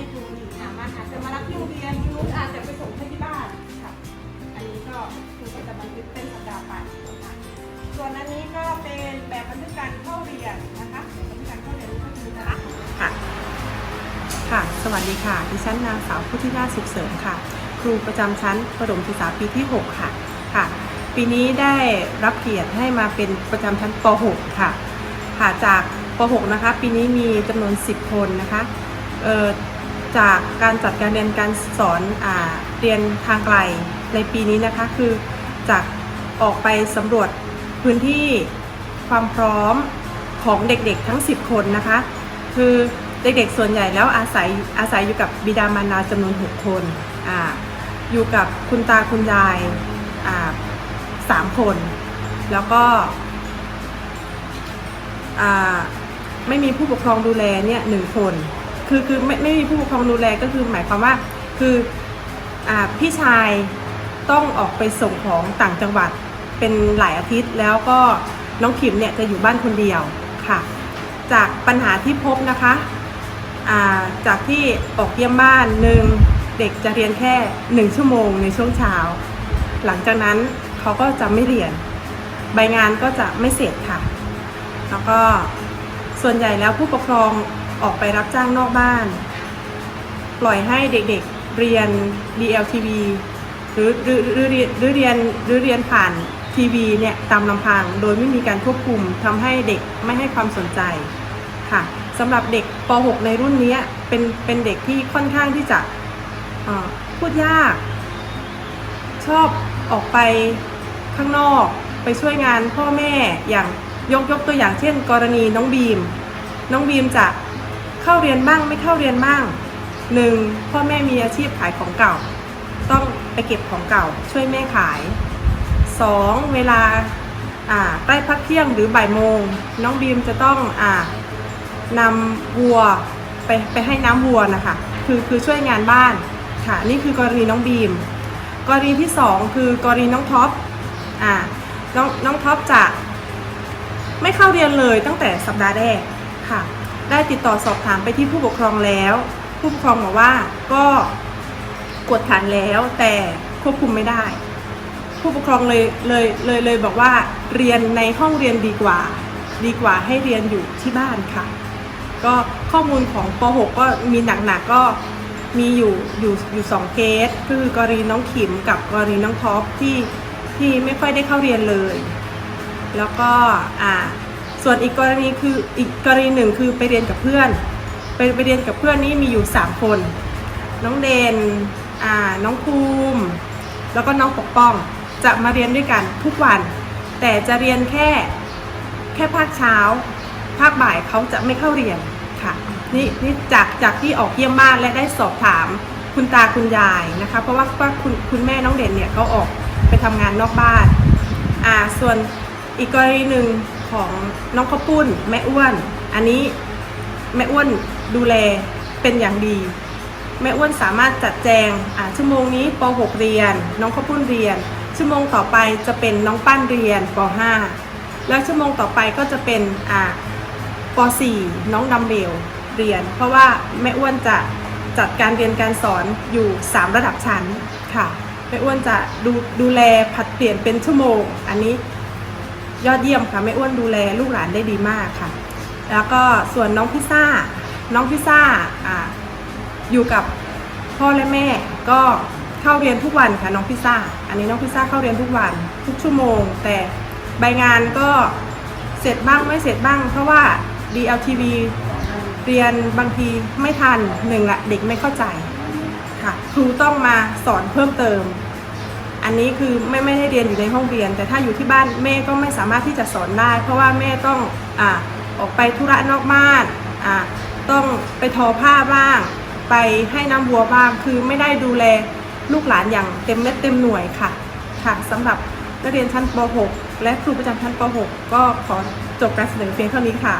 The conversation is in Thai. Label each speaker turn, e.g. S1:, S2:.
S1: ในกลุ่มอีกอะมันอาจจะมารับที่โรงเรียนคุณนุชอาจจะไปส่งให้ที่บ้านค่ะ อันนี้ก็คือก็จะบันทึกเป็นสัปดาห์ไปนะคะส่วนอันนี้ก็เป็นแบบบันทึกการเข้าเรียนนะคะแบบบันทึกการเข้าเรียนก็คือจะ
S2: ค่ะค่ะ สวัสดีค่ะ ดิฉันนางสาวพุทธิราสุขเสริมค่ะ ครูประจำชั้นประถมศึกษาปีที่ 6 ค่ะ ค่ะ ปีนี้ได้รับเกียรติให้มาเป็นประจำชั้นป .6 ค่ะ ค่ะ จากป .6 นะคะ ปีนี้มีจำนวน 10 คนนะคะ เอ่อ จากการจัดการเรียนการสอนอเรียนทางไกลในปีนี้นะคะ คือจากออกไปสำรวจพื้นที่ความพร้อมของเด็กๆทั้ง 10 คนนะคะ คือเด็กๆส่วนใหญ่แล้วอาศัยอาศัยอยู่กับบิดามารดาจำนวน 6 คนออยู่กับคุณตาคุณยายาสามคน แล้วก็ไม่มีผู้ปกครองดูแลเนี่ยหนึ่งคน คือคือไม่ไม่มีผู้ปกครองดูแลก็คือหมายความว่าคืออ่าพี่ชายต้องออกไปส่งของต่างจังหวัดเป็นหลายอาทิตย์ แล้วก็น้องขิมเนี่ยจะอยู่บ้านคนเดียวค่ะ จากปัญหาที่พบนะคะาจากที่ออกเยี่ยมบ้านหนึ่งเด็กจะเรียนแค่หนึ่งชั่วโมงในช่วงเช้า หลังจากนั้นเขาก็จะไม่เรียน ใบงานก็จะไม่เสร็จค่ะ แล้วก็ส่วนใหญ่แล้วผู้ปกครอง ออกไปรับจ้างนอกบ้าน ปล่อยให้เด็กๆเรียน DLTV หรือหรือหรือเรียนหรือเรียนหรือเรียนผ่านทีวีเนี่ยตามลำพังโดยไม่มีการควบคุมทำให้เด็กไม่ให้ความสนใจค่ะสำหรับเด็กป .6 ในรุ่นนี้เป็นเป็นเด็กที่ค่อนข้างที่จะพูดยาก ชอบออกไปข้างนอกไปช่วยงานพ่อแม่อย่างยกยกตัวอย่างเช่น กรณีน้องบีม น้องบีมจะ เข้าเรียนบ้างไม่เข้าเรียนบ้างหนึ่งพ่อแม่มีอาชีพขายของเก่า ต้องไปเก็บของเก่า ช่วยแม่ขายสองเวลาใกล้พักเที่ยงหรือบ่ายโมง น้องบีมจะต้องอนำวัวไปไปให้น้ำวัวนะคะคือคือช่วยงานบ้านค่ะนี่คือกรณีน้องบีม กรณีที่สองคือกรณีน้องท็อปอ่าน้องน้องท็อปจะไม่เข้าเรียนเลยตั้งแต่สัปดาห์แรกค่ะ ได้ติดต่อสอบถามไปที่ผู้ปกครองแล้ว ผู้ปกครองบอกว่าก็กดขันแล้วแต่ควบคุมไม่ได้ ผู้ปกครองเลยเลยเลยเลยบอกว่าเรียนในห้องเรียนดีกว่า ดีกว่าให้เรียนอยู่ที่บ้านค่ะ ก็ข้อมูลของป .6 ก็มีหนักๆก็มีอยู่อยู่อยู่สองเคสคือกรณีน้องขิมกับกรณีน้องท็อปที่ที่ไม่ค่อยได้เข้าเรียนเลย แล้วก็อ่า ส่วนอีกกรณีคืออีกกรณีหนึ่งคือไปเรียนกับเพื่อน ไปไปเรียนกับเพื่อนนี่มีอยู่ 3 คน น้องเดนอ่าน้องภูมิแล้วก็น้องปกป้องจะมาเรียนด้วยกันทุกวัน แต่จะเรียนแค่แค่ภาคเช้า ภาคบ่ายเขาจะไม่เข้าเรียนค่ะนี่นี่จากจากที่ออกเยี่ยมบ้านและได้สอบถามคุณตาคุณยายนะคะ เพราะว่าว่าคุณคุณแม่น้องเด่นเนี่ยเขาออกไปทำงานนอกบ้านอ่าส่วนอีกกรณีหนึ่ง ของน้องข้าวปุ้น แม่อ้วน อันนี้แม่อ้วนดูแลเป็นอย่างดี แม่อ้วนสามารถจัดแจงอ่าชั่วโมงนี้ป .6 เรียน น้องข้าวปุ้นเรียน ชั่วโมงต่อไปจะเป็นน้องปั้นเรียนป .5 แล้วชั่วโมงต่อไปก็จะเป็นอ่าป .4 น้องดัมเบลเรียน เพราะว่าแม่อ้วนจะจัดการเรียนการสอนอยู่ 3 ระดับชั้นค่ะแม่อ้วนจะดูดูแลผัดเปลี่ยนเป็นชั่วโมง อันนี้ ยอดเยี่ยมค่ะแม่อ้วนดูแลลูกหลานได้ดีมากค่ะ แล้วก็ส่วนน้องพิซซ่า น้องพิซซ่าอ่าอยู่กับพ่อและแม่ก็เข้าเรียนทุกวันค่ะน้องพิซซ่า อันนี้น้องพิซซ่าเข้าเรียนทุกวัน ทุกชั่วโมง แต่ใบงานก็เสร็จบ้างไม่เสร็จบ้าง เพราะว่า DLTV เรียนบางทีไม่ทันหนึ่งละเด็กไม่เข้าใจค่ะครูต้องมาสอนเพิ่มเติม อันนี้คือไม่ไม่ได้เรียนอยู่ในห้องเรียน แต่ถ้าอยู่ที่บ้านแม่ก็ไม่สามารถที่จะสอนได้ เพราะว่าแม่ต้องอ่าออกไปธุระนอกบ้านอ่าต้องไปทอผ้าบ้าง ไปให้น้ำวัวบ้าง คือไม่ได้ดูแลลูกหลานอย่างเต็มเม็ดเต็มหน่วยค่ะค่ะสำหรับนักเรียนชั้นป .6 และครูประจำชั้นป .6 ก็ขอจบการเสนอเพียงเท่านี้ค่ะ